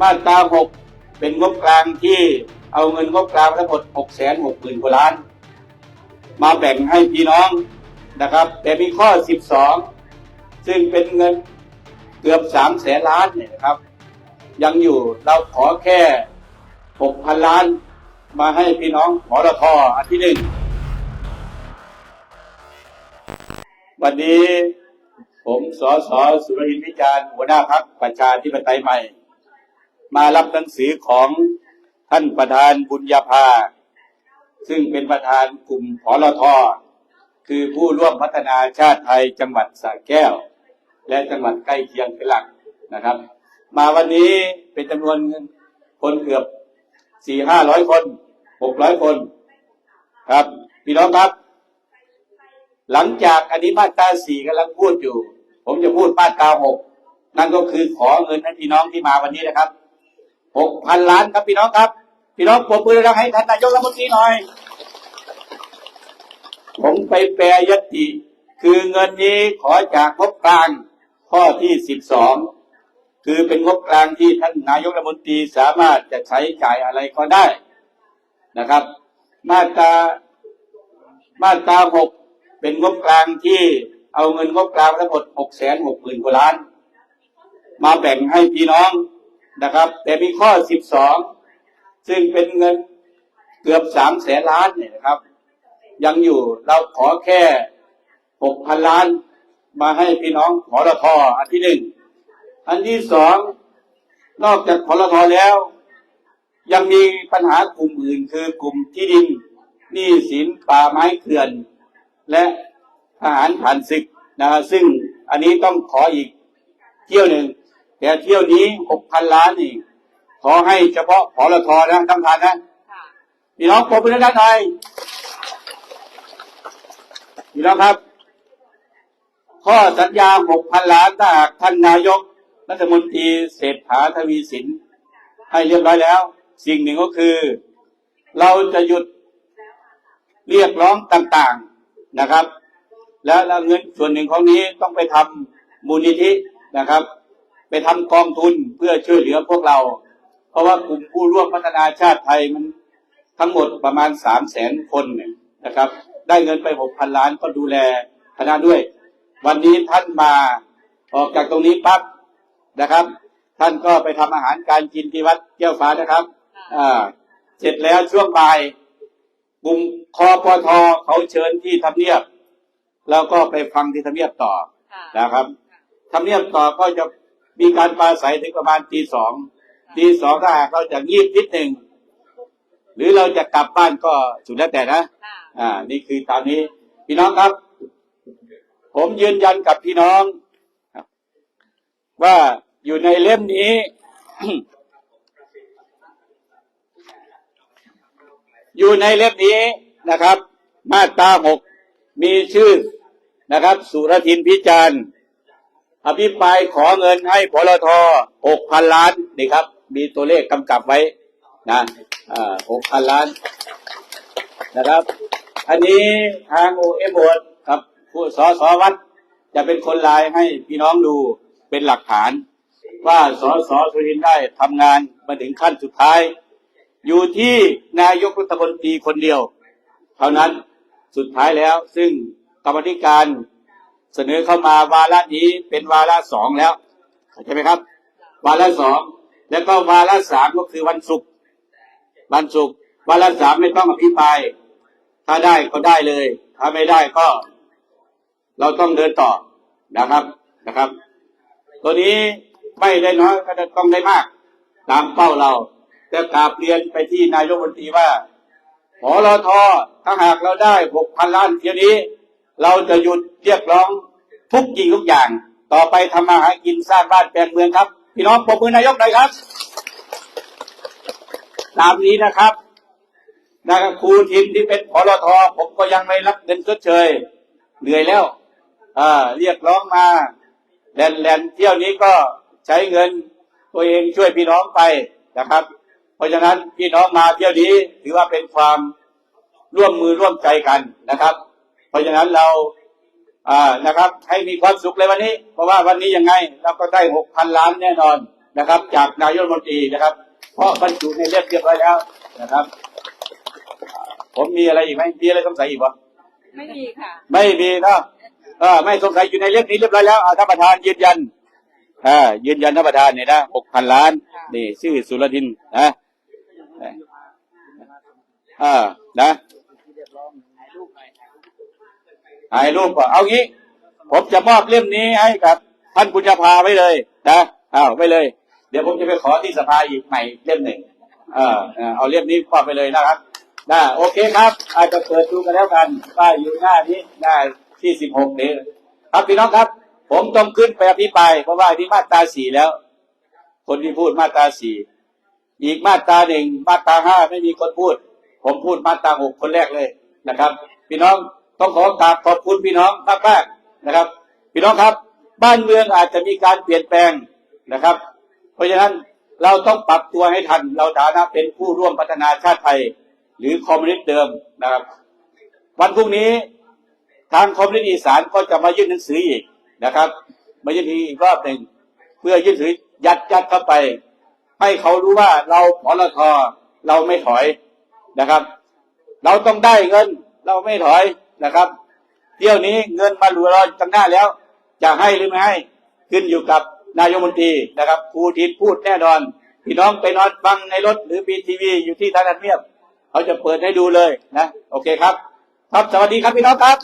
มาตราหกเป็นงบกลางที่เอาเงินงบกลางทั้งหมดหกแสนหกหมื่นกว่าล้าน มาแบ่งให้พี่น้องนะครับ แต่มีข้อสิบสองซึ่งเป็นเงินเกือบสามแสนล้านเนี่ยนะครับ ยังอยู่เราขอแค่หกพันล้าน มาให้พี่น้องหมอรทออันที่หนึ่งวันนี้ผมสอสอสุรินทร์วิจารณ์หัวหน้าพักประชาธิปไตยใหม่ มารับหนังสือของท่านประธานบุญญาภา ซึ่งเป็นประธานกลุ่มพลทคือผู้ร่วมพัฒนาชาติไทยจังหวัดสระแก้ว และจังหวัดใกล้เคียงเป็นหลักนะครับ มาวันนี้เป็นจำนวนคนเกือบสี่ห้าร้อยคนหกร้อยคน ครับ พี่น้องครับ หลังจากอันนี้มาตราสี่กำลังพูดอยู่ ผมจะพูดมาตราหกนั่นก็คือขอเงินให้พี่น้องที่มาวันนี้นะครับ พันล้านครับพี่น้องครับ พี่น้องปรบมือดังให้ท่านนายกรัฐมนตรีหน่อย ผมไปแปลยติ คือเงินนี้ขอจากงบกลางข้อที่สิบสองคือเป็นงบกลางที่ท่านนายกรัฐมนตรีสามารถจะใช้จ่ายอะไรก็ได้นะครับ มาตรามาตราหกเป็นงบกลางที่เอาเงินงบกลางทั้งหมดหกแสนหกหมื่นกว่าล้าน มาแบ่งให้พี่น้อง นะครับ แต่มีข้อสิบสองซึ่งเป็นเงินเกือบสามแสนล้านเนี่ยนะครับ ยังอยู่เราขอแค่หกพันล้านมาให้พี่น้องหอรทออันที่หนึ่งอันที่สองนอกจากหอรทอแล้ว ยังมีปัญหากลุ่มอื่น คือกลุ่มที่ดินหนี้สินป่าไม้เขื่อน และทหารผ่านศึกนะซึ่งอันนี้ต้องขออีกเที่ยวหนึ่ง แต่เที่ยวนี้หกพันล้านนี่ ขอให้เฉพาะหอรทนะท่านประธานนะค่ะพี่น้องปรบมือด้านในพี่น้องครับ ข้อสัญญา6,000ล้านถ้าหากท่านนายกรัฐมนตรีเศรษฐาทวีสิน ให้เรียบร้อยแล้ว สิ่งหนึ่งก็คือ เราจะหยุดเรียกร้องต่างๆนะครับ และแล้วเงินส่วนหนึ่งของนี้ต้องไปทำมูลนิธินะครับ ไปทำกองทุนเพื่อช่วยเหลือพวกเรา เพราะว่ากลุ่มผู้ร่วมพัฒนาชาติไทยมันทั้งหมดประมาณสามแสนคนเนี่ยนะครับ ได้เงินไปหกพันล้านก็ดูแลคณะด้วย วันนี้ท่านมาออกจากตรงนี้ปั๊บนะครับ ท่านก็ไปทำอาหารการกินที่วัดแก้วฟ้านะครับอ่าเสร็จแล้วช่วงบ่ายกลุ่มคอปทเขาเชิญที่ทำเนียบ แล้วก็ไปฟังที่ทำเนียบต่อค่ะนะครับทำเนียบต่อก็จะ มีการปราศัยถึงประมาณตีสองตีสองถ้าหากเราจะงีบนิดหนึ่งหรือเราจะกลับบ้านก็สุดแล้วแต่นะค่ะอ่า นี่คือตามนี้ พี่น้องครับ ผมยืนยันกับพี่น้องครับว่าอยู่ในเล่มนี้ อยู่ในเล่มนี้นะครับ มาตราหกมีชื่อนะครับ สุรทินพิจารณ์ อภิปรายขอเงินให้พลทหกพันล้านนี่ครับ มีตัวเลขกำกับไว้นะหกพันล้านนะครับ อันนี้ทางโอเอโบดครับผู้สอสอวัด จะเป็นคนไลน์ให้พี่น้องดูเป็นหลักฐาน ว่าสอสอสุรินได้ทำงานมาถึงขั้นสุดท้าย อยู่ที่นายกรัฐมนตรีคนเดียว เท่านั้นสุดท้ายแล้วซึ่งกรรมธิการ เสนอเข้ามาวาระนี้เป็นวาระสองแล้วเข้าใจไหมครับ วาระสองแล้วก็วาระสามก็คือวันศุกร์วันศุกร์วาระสามไม่ต้องอภิปราย ถ้าได้ก็ได้เลย ถ้าไม่ได้ก็ เราต้องเดินต่อนะครับนะครับ ตัวนี้ไม่ได้น้อยก็จะต้องได้มาก ตามเป้าเราจะกราบเรียนไปที่นายกรัฐมนตรีว่าหอรอทถ้าหากเราได้หกพันล้านเที่ยวนี้ เราจะหยุดเรียกร้องทุกยิงทุกอย่าง ต่อไปทำมาหากินสร้างบ้านแปลงเมืองครับ พี่น้องปรบมือนายกหน่อยครับ ตามนี้นะครับนะครับครูทินที่เป็นพลทผมก็ยังไม่รับเงินชดเชยเหนื่อยแล้วอ่าเรียกร้องมาแลนแลนเที่ยวนี้ก็ใช้เงินตัวเองช่วยพี่น้องไปนะครับ เพราะฉะนั้นพี่น้องมาเที่ยวนี้ถือว่าเป็นความร่วมมือร่วมใจกันนะครับ เพราะฉะนั้นเราอ่านะครับ ให้มีความสุขเลยวันนี้ เพราะว่าวันนี้ยังไง เราก็ได้หกพันล้านแน่นอนนะครับ จากนายกรัฐมนตรีนะครับ เพราะบรรจุในเล่มเรียบร้อยแล้วนะครับ ผมมีอะไรอีกไหมมีอะไรสงสัยอีกปะไม่มีค่ะ ไม่มีเนาะเออไม่สงสัยอยู่ในเล่มนี้เรียบร้อยแล้วเอาท่านประธานยืนยันอ่ายืนยันท่านประธานเนี่ยนะหกพันล้าน นี่ชื่อสุรทินนะอ่านะ ถ่ายรูปก่อนเอางี้ ผมจะมอบเล่มนี้ให้กับ ท่านบุญญาภาไว้เลยนะอ้าวไว้เลย เดี๋ยวผมจะไปขอที่สภาอีกใหม่เล่มหนึ่งเออเอาเล่มนี้มอบไปเลยนะครับนะโอเคครับอาจจะเปิดดูกันแล้วกันว่ายอยู่หน้านี้หน้าที่สิบหกนี้ครับพี่น้องครับ ผมต้องขึ้นไปอภิปรายเพราะว่าที่มาตราสี่แล้ว คนที่พูดมาตราสี่อีกมาตราหนึ่งมาตราห้าไม่มีคนพูด ผมพูดมาตราหกคนแรกเลยนะครับ พี่น้อง ต้องขอกราบขอบคุณพี่น้องมากมากๆนะครับ พี่น้องครับ บ้านเมืองอาจจะมีการเปลี่ยนแปลงนะครับ เพราะฉะนั้นเราต้องปรับตัวให้ทัน เราฐานะเป็นผู้ร่วมพัฒนาชาติไทย หรือคอมมิวนิสต์เดิมนะครับ วันพรุ่งนี้ทางคอมมิวนิสต์อีสานก็จะมายื่นหนังสืออีกนะครับ มายื่นอีกรอบหนึ่งเพื่อยื่นหนังสือยัดยัดเข้าไป ให้เขารู้ว่าเราพอลทเราไม่ถอยนะครับ เราต้องได้เงิน เราไม่ถอย นะครับ เที่ยวนี้เงินมาหลัวเราตั้งหน้าแล้ว จะให้หรือไม่ให้ขึ้นอยู่กับนายกมนตรีนะครับครูทินพูดแน่นอน พี่น้องไปนอนฟังในรถหรือปีทีวีอยู่ที่ทางการเมียบเขาจะเปิดให้ดูเลยนะ โอเคครับ ครับสวัสดีครับพี่น้องครับ